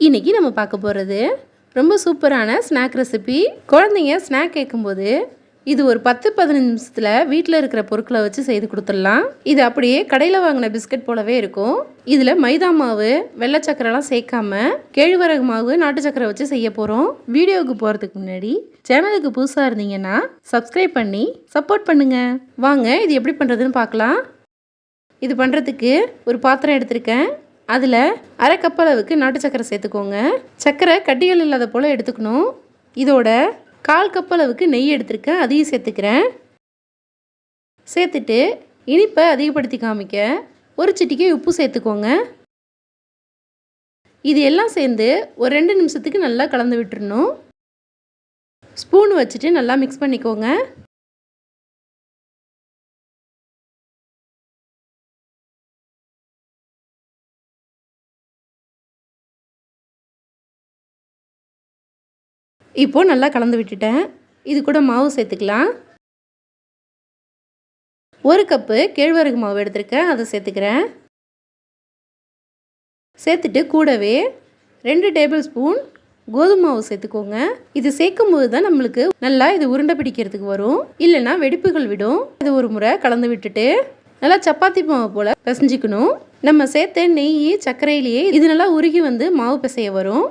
இன்றைக்கி நம்ம பார்க்க போகிறது ரொம்ப சூப்பரான ஸ்நாக் ரெசிபி குழந்தைங்க ஸ்நாக் கேட்கும்போது இது ஒரு பத்து பதினஞ்சு நிமிஷத்தில் வீட்டில் இருக்கிற பொருட்களை வச்சு செய்து கொடுத்துடலாம். இது அப்படியே கடையில் வாங்கின பிஸ்கட் போலவே இருக்கும். இதில் மைதா மாவு வெள்ளை சக்கரைலாம் சேர்க்காம கேழ்வரகு மாவு நாட்டு சக்கரை வச்சு செய்ய போகிறோம் வீடியோவுக்கு போகிறதுக்கு முன்னாடி சேனலுக்கு புதுசாக இருந்தீங்கன்னா சப்ஸ்கிரைப் பண்ணி சப்போர்ட் பண்ணுங்கள் வாங்க இது எப்படி பண்ணுறதுன்னு பார்க்கலாம். இது பண்ணுறதுக்கு ஒரு பாத்திரம் எடுத்திருக்கேன். அதில் அரை கப் அளவுக்கு நாட்டு சக்கரை சேர்த்துக்கோங்க. சக்கரை கட்டிகள் இல்லாத போல் எடுத்துக்கணும். இதோட கால் கப் அளவுக்கு நெய் எடுத்திருக்கேன் அதையும் சேர்த்துக்கிறேன். சேர்த்துட்டு இனிப்பை அதிகப்படுத்தி காமிக்க ஒரு சிட்டிக்கை உப்பு சேர்த்துக்கோங்க. இது எல்லாம் சேர்ந்து ஒரு ரெண்டு நிமிஷத்துக்கு நல்லா கலந்து விட்டுறணும். ஸ்பூன் வச்சுட்டு நல்லா மிக்ஸ் பண்ணிக்கோங்க. இப்போது நல்லா கலந்து விட்டுட்டேன். இது கூட மாவு சேர்த்துக்கலாம். ஒரு கப்பு கேழ்வரகு மாவு எடுத்திருக்கேன். அதை சேர்த்துக்கிறேன். சேர்த்துட்டு கூடவே ரெண்டு டேபிள் ஸ்பூன் கோதுமை மாவு சேர்த்துக்கோங்க. இது சேர்க்கும் போது தான் நம்மளுக்கு நல்லா இது உருண்டை பிடிக்கிறதுக்கு வரும். இல்லைன்னா வெடிப்புகள் விடும். இது ஒரு முறை கலந்து விட்டுட்டு நல்லா சப்பாத்தி மாவு போல் பிசைஞ்சிக்கணும். நம்ம சேர்த்த நெய் சர்க்கரையிலேயே இது நல்லா உருகி வந்து மாவு பிசைய வரும்.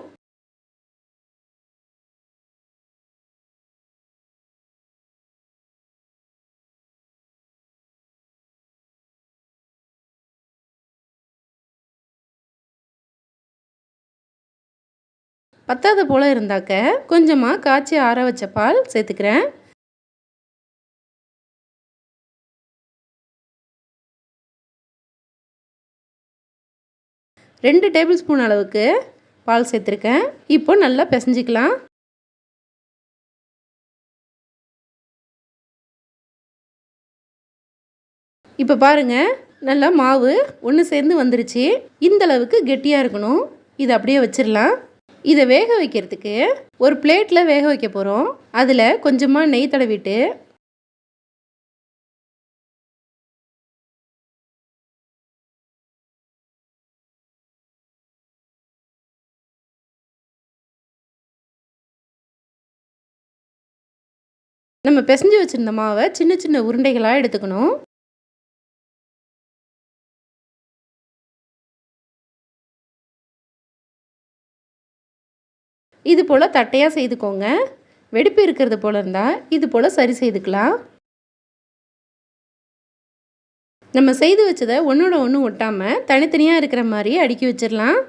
பத்தாத போல் இருந்தாக்க கொஞ்சமாக காய்ச்சி ஆற வச்ச பால் சேர்த்துக்கிறேன். ரெண்டு டேபிள் ஸ்பூன் அளவுக்கு பால் சேர்த்துருக்கேன். இப்போ நல்லா பிசைஞ்சிக்கலாம். இப்போ பாருங்கள் நல்லா மாவு ஒன்று சேர்ந்து வந்துருச்சு. இந்த அளவுக்கு கெட்டியாக இருக்கணும். இதை அப்படியே வச்சிடலாம் இதை வேக வைக்கிறதுக்கு ஒரு பிளேட்டில் வேக வைக்க போகிறோம் அதில் கொஞ்சமாக நெய் தடவிட்டு நம்ம பிசைஞ்சு வச்சுருந்த மாவை சின்ன சின்ன உருண்டைகளாக எடுத்துக்கணும். இது போல் தட்டையாக செய்துக்கோங்க. வெடிப்பு இருக்கிறது போல் இருந்தால் இது போல் சரி செய்துக்கலாம். நம்ம செய்து வச்சதை ஒன்றோட ஒன்று ஒட்டாமல் தனித்தனியாக இருக்கிற மாதிரி அடுக்கி வச்சிடலாம்.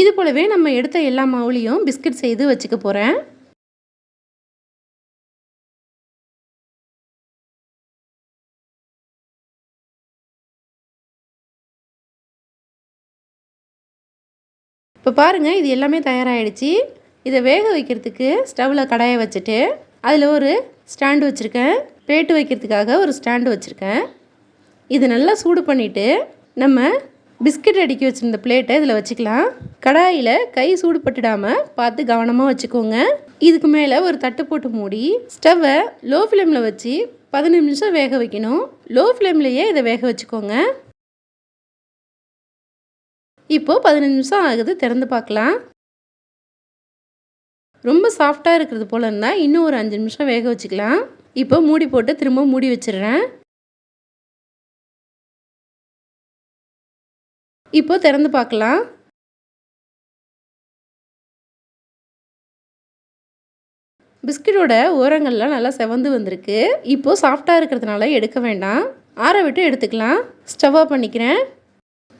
இது போலவே நம்ம எடுத்த எல்லா மாவுலேயும் பிஸ்கட் செய்து வச்சுக்க போகிறேன் இப்போ பாருங்கள் இது எல்லாமே தயாராகிடுச்சு இதை வேக வைக்கிறதுக்கு ஸ்டவ்வில் கடாயை வச்சுட்டு அதில் ஒரு ஸ்டாண்டு வச்சுருக்கேன். பேட்டு வைக்கிறதுக்காக ஒரு ஸ்டாண்டு வச்சுருக்கேன். இது நல்லா சூடு பண்ணிவிட்டு நம்ம பிஸ்கட் அடுக்கி வச்சுருந்த பிளேட்டை இதில் வச்சுக்கலாம். கடாயில் கை சூடு பட்டுடாமல் பார்த்து கவனமாக வச்சுக்கோங்க. இதுக்கு மேலே ஒரு தட்டு போட்டு மூடி ஸ்டவ்வை லோ ஃப்ளேமில் வச்சு பதினஞ்சு நிமிஷம் வேக வைக்கணும். லோ ஃப்ளேம்லேயே இதை வேக வச்சுக்கோங்க. இப்போது பதினஞ்சு நிமிஷம் ஆகுது திறந்து பார்க்கலாம். ரொம்ப சாஃப்டாக இருக்கிறது போல் இருந்தால் இன்னும் ஒரு அஞ்சு நிமிஷம் வேக வச்சுக்கலாம். இப்போ மூடி போட்டு திரும்ப மூடி வச்சிடுறேன். இப்போ திறந்து பார்க்கலாம். பிஸ்கட்டோட ஓரங்கள்லாம் நல்லா செவந்து வந்திருக்கு. இப்போது சாஃப்டாக இருக்கிறதுனால எடுக்க வேண்டாம். ஆற விட்டு எடுத்துக்கலாம். ஸ்டவ் ஆஃப் பண்ணிக்கிறேன்.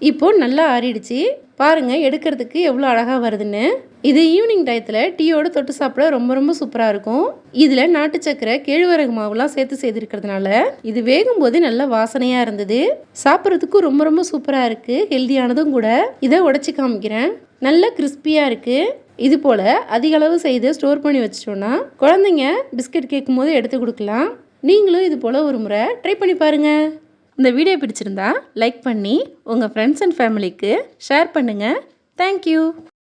இப்போது நல்லா ஆறிடுச்சு. பாருங்கள் எடுக்கிறதுக்கு எவ்வளோ அழகாக வருதுன்னு. இது ஈவினிங் டயத்தில் டீயோடு தொட்டு சாப்பிட ரொம்ப ரொம்ப சூப்பராக இருக்கும். இதில் நாட்டு சக்கரை கேழ்வரகு மாவுலாம் சேர்த்து செய்திருக்கிறதுனால இது வேகும் போது நல்ல வாசனையாக இருந்தது. சாப்பிட்றதுக்கும் ரொம்ப ரொம்ப சூப்பராக இருக்குது ஹெல்த்தியானதும் கூட. இதை உடச்சி காமிக்கிறேன். நல்ல கிறிஸ்பியாக இருக்குது இது போல் அதிக அளவு செய்து ஸ்டோர் பண்ணி வச்சிட்டோன்னா குழந்தைங்க பிஸ்கட் கேட்கும் போது எடுத்து கொடுக்கலாம். நீங்களும் இது போல் ஒரு முறை ட்ரை பண்ணி பாருங்கள் இந்த வீடியோ பிடிச்சிருந்தா லைக் பண்ணி உங்கள் ஃப்ரெண்ட்ஸ் அண்ட் ஃபேமிலிக்கு ஷேர் பண்ணுங்கள் தேங்க்யூ